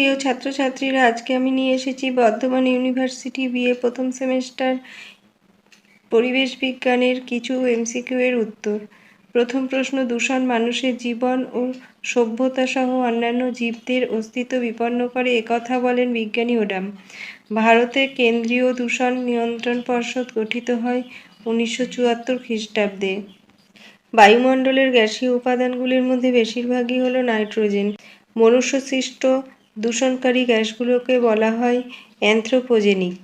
প্রিয় ছাত্রছাত্রীরা, আজকে আমি নিয়ে এসেছি বর্ধমান ইউনিভার্সিটি বিএ প্রথম সেমেস্টার পরিবেশ বিজ্ঞানের কিছু এমসিকিউ এর উত্তর। প্রথম প্রশ্ন, দূষণ মানুষের জীবন ও সভ্যতা সহ অন্যান্য জীবদের অস্তিত্ব বিপন্ন করে একথা বলেন বিজ্ঞানী ওডাম। ভারতে কেন্দ্রীয় দূষণ নিয়ন্ত্রণ পর্ষদ গঠিত হয় উনিশশো চুয়াত্তর খ্রিস্টাব্দে। বায়ুমণ্ডলের গ্যাসীয় উপাদানগুলির মধ্যে বেশিরভাগই হলো নাইট্রোজেন। মনুষ্যসৃষ্ট দূষণকারী গ্যাসগুলোকে বলা হয় অ্যান্থ্রোপোজেনিক।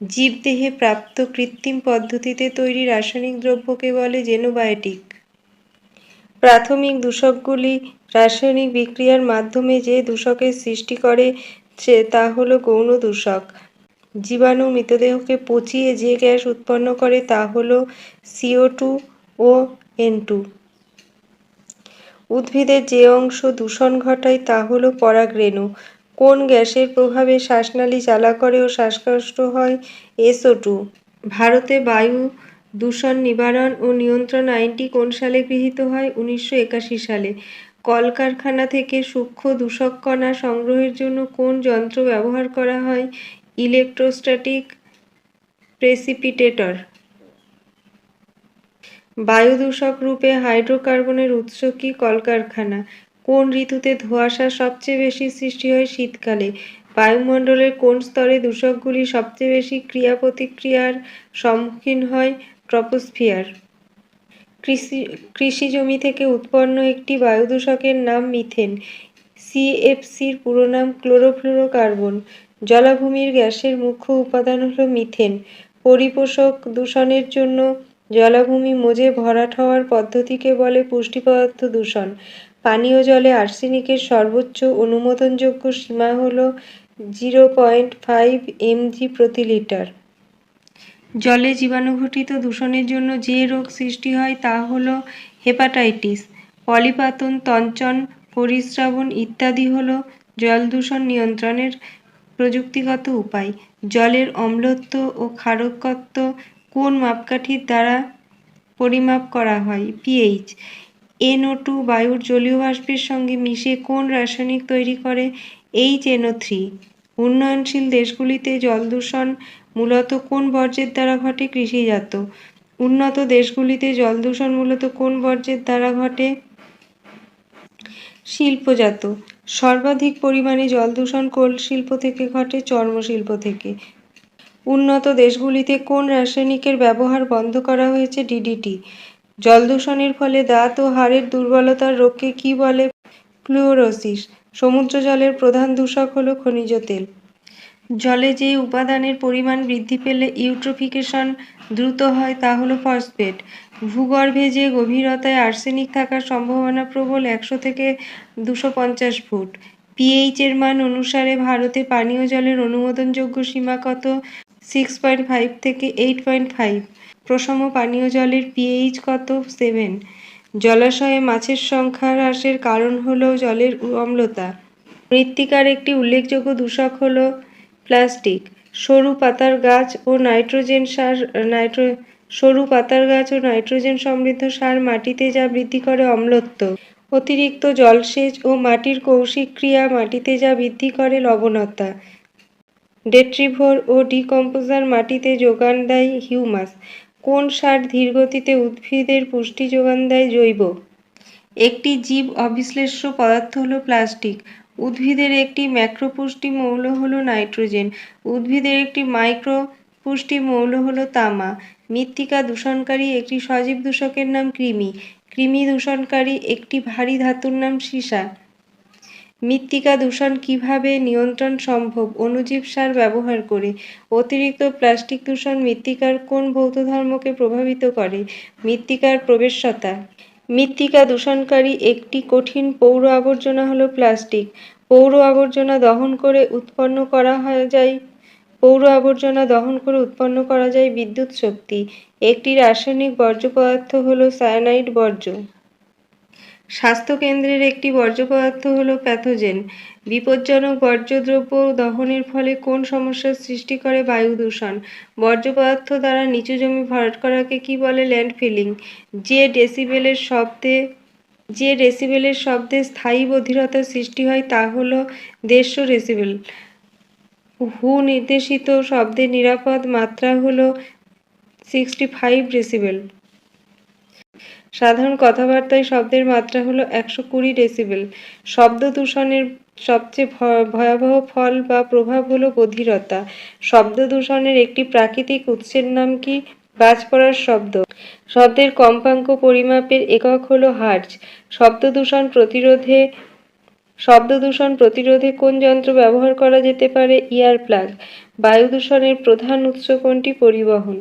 জীবদেহে প্রাপ্ত কৃত্রিম পদ্ধতিতে তৈরি রাসায়নিক দ্রব্যকে বলে জেনোবায়োটিক। প্রাথমিক দূষকগুলি রাসায়নিক বিক্রিয়ার মাধ্যমে যে দূষকের সৃষ্টি করে, সে তা হলো গৌণ দূষক। জীবাণু মৃতদেহকে পচিয়ে যে গ্যাস উৎপন্ন করে, তা হলো সিও টু ও এন টু। উদ্ভিদের যে অংশ দূষণ ঘটায় তা হল পরাগরেণু। কোন গ্যাসের প্রভাবে শ্বাসনালী জ্বালা করে ও শ্বাসকষ্ট হয়? S O two. ভারতে বায়ু দূষণ নিবারণ ও নিয়ন্ত্রণ আইনটি কোন সালে গৃহীত হয়? উনিশশো একাশি সালে। কলকারখানা থেকে সূক্ষ্ম দূষক কণা সংগ্রহের জন্য কোন যন্ত্র ব্যবহার করা হয়? Electrostatic precipitator. বায়ু দূষক রূপে হাইড্রোকার্বনের উৎস কি কলকারখানা? কোন ঋতুতে ধোঁয়াশা সবচেয়ে বেশি সৃষ্টি হয় শীতকালে? বায়ুমণ্ডলের কোন স্তরে দূষকগুলি সবচেয়ে বেশি ক্রিয়া প্রতিক্রিয়ার সম্মুখীন হয়? ট্রপোস্ফিয়ার। কৃষি কৃষি জমি থেকে উৎপন্ন একটি বায়ু দূষকের নাম মিথেন। সিএফসির পুরো নাম ক্লোরোফ্লোরোকার্বন। জলাভূমির গ্যাসের মুখ্য উপাদান হল মিথেন। পরিপোষক দূষণের জন্য জলাভূমি মজে ভরাট হওয়ার পদ্ধতিকে বলে পুষ্টি পদার্থ দূষণ। পানীয় জলে আর্সেনিকের সর্বোচ্চ অনুমোদনযোগ্য সীমা হল zero point five M G প্রতি লিটার। জলে জীবাণুঘটিত দূষণের জন্য যে রোগ সৃষ্টি হয় তা হল হেপাটাইটিস, পলিপাতন, তঞ্চন পরিস্রাবণ ইত্যাদি হল জল দূষণ নিয়ন্ত্রণের প্রযুক্তিগত উপায়। জলের অম্লত্ব ও ক্ষারকত্ব কোন মাপকাঠির দ্বারা পরিমাপ করা হয়? পিএইচ এনও টু বায়ুর জলীয় বাষ্পের সঙ্গে মিশে কোন রাসায়নিক তৈরি করে? এইচ এনও থ্রি উন্নয়নশীল দেশগুলিতে জল দূষণ মূলত কোন বর্জ্যের দ্বারা ঘটে? কৃষিজাত। উন্নত দেশগুলিতে জল দূষণ মূলত কোন বর্জ্যের দ্বারা ঘটে? শিল্পজাত। সর্বাধিক পরিমাণে জল দূষণ কোল শিল্প থেকে ঘটে? চর্মশিল্প থেকে। উন্নত দেশগুলিতে কোন রাসায়নিকের ব্যবহার বন্ধ করা হয়েছে? ডিডিটি জল দূষণের ফলে দাঁত ও হাড়ের দুর্বলতার রোগকে কী বলে? ফ্লুরোসিস, সমুদ্র জলের প্রধান দূষক হল খনিজ তেল। জলে যে উপাদানের পরিমাণ বৃদ্ধি পেলে ইউট্রোফিকেশন দ্রুত হয় তা হলো ফসফেট। ভূগর্ভে যে গভীরতায় আর্সেনিক থাকার সম্ভাবনা প্রবল একশো থেকে দুশো পঞ্চাশ ফুট। পিএইচ এর মান অনুসারে ভারতে পানীয় জলের অনুমোদনযোগ্য সীমা কত? সিক্স পয়েন্ট ফাইভ থেকে এইট পয়েন্ট ফাইভ প্রসম পানীয় জলের পিএইচ কত? সেভেন জলাশয়ে মাছের সংখ্যা হ্রাসের কারণ হল জলের অম্লতা মৃত্তিকার একটি উল্লেখযোগ্য দূষক হল প্লাস্টিক সরু পাতার গাছ ও নাইট্রোজেন সার নাইট্রো সরু পাতার গাছ ও নাইট্রোজেন সমৃদ্ধ সার মাটিতে যা বৃদ্ধি করে অম্লত্ব। অতিরিক্ত জলসেচ ও মাটির কৌশিক ক্রিয়া মাটিতে যা বৃদ্ধি করে লবণতা। ডেট্রিভোর ও ডিকম্পোজার মাটিতে যোগান দেয় হিউমাস। কোন সার ধীরগতিতে উদ্ভিদের পুষ্টি যোগান দেয় জৈব? একটি জীব অবিশ্লেষ্য পদার্থ হলো প্লাস্টিক। উদ্ভিদের একটি ম্যাক্রোপুষ্টি মৌল হলো নাইট্রোজেন। উদ্ভিদের একটি মাইক্রো পুষ্টি মৌল হলো তামা। মৃত্তিকা দূষণকারী একটি সজীব দূষকের নাম কৃমি। কৃমি দূষণকারী একটি ভারী ধাতুর নাম সীসা। মৃত্তিকা দূষণ কীভাবে নিয়ন্ত্রণ সম্ভব? অণুজীব সার ব্যবহার করে অতিরিক্ত প্লাস্টিক দূষণ মৃত্তিকার কোন ভৌত ধর্মকে প্রভাবিত করে? মৃত্তিকার প্রবেশতা মৃত্তিকা দূষণকারী একটি কঠিন পৌর আবর্জনা হলো প্লাস্টিক। পৌর আবর্জনা দহন করে উৎপন্ন করা হয় যায় পৌর আবর্জনা দহন করে উৎপন্ন করা যায় বিদ্যুৎ শক্তি। একটি রাসায়নিক বর্জ্য পদার্থ হলো সায়ানাইড বর্জ্য। স্বাস্থ্যকেন্দ্রের একটি বর্জ্য পদার্থ হল প্যাথোজেন। বিপজ্জনক বর্জ্যদ্রব্য দহনের ফলে কোন সমস্যার সৃষ্টি করে বায়ু দূষণ? বর্জ্য পদার্থ দ্বারা নিচু জমি ভরাট করাকে কি বলে ল্যান্ড ফিলিং? যে ডেসিবেলের শব্দে, যে ডেসিবেলের শব্দে স্থায়ী বধিরতার সৃষ্টি হয় তা হল দেড়শো ডেসিবেল। হু নির্দেশিত শব্দের নিরাপদ মাত্রা হল সিক্সটি ফাইভ ডেসিবেল। সাধারণ কথাবার্তায় শব্দের মাত্রা হলো একশো কুড়ি ডেসিবেল। শব্দ দূষণের সবচেয়ে ভয়াবহ ফল বা প্রভাব হলো বধিরতা শব্দ দূষণের একটি প্রাকৃতিক উৎসের নাম কি? বাজ পড়ার শব্দ। শব্দের কম্পাঙ্ক পরিমাপের একক হলো হার্জ। শব্দ দূষণ প্রতিরোধে, শব্দ দূষণ প্রতিরোধে কোন যন্ত্র ব্যবহার করা যেতে পারে? Ear plug. বায়ু দূষণের প্রধান উৎস কোনটি? পরিবহন।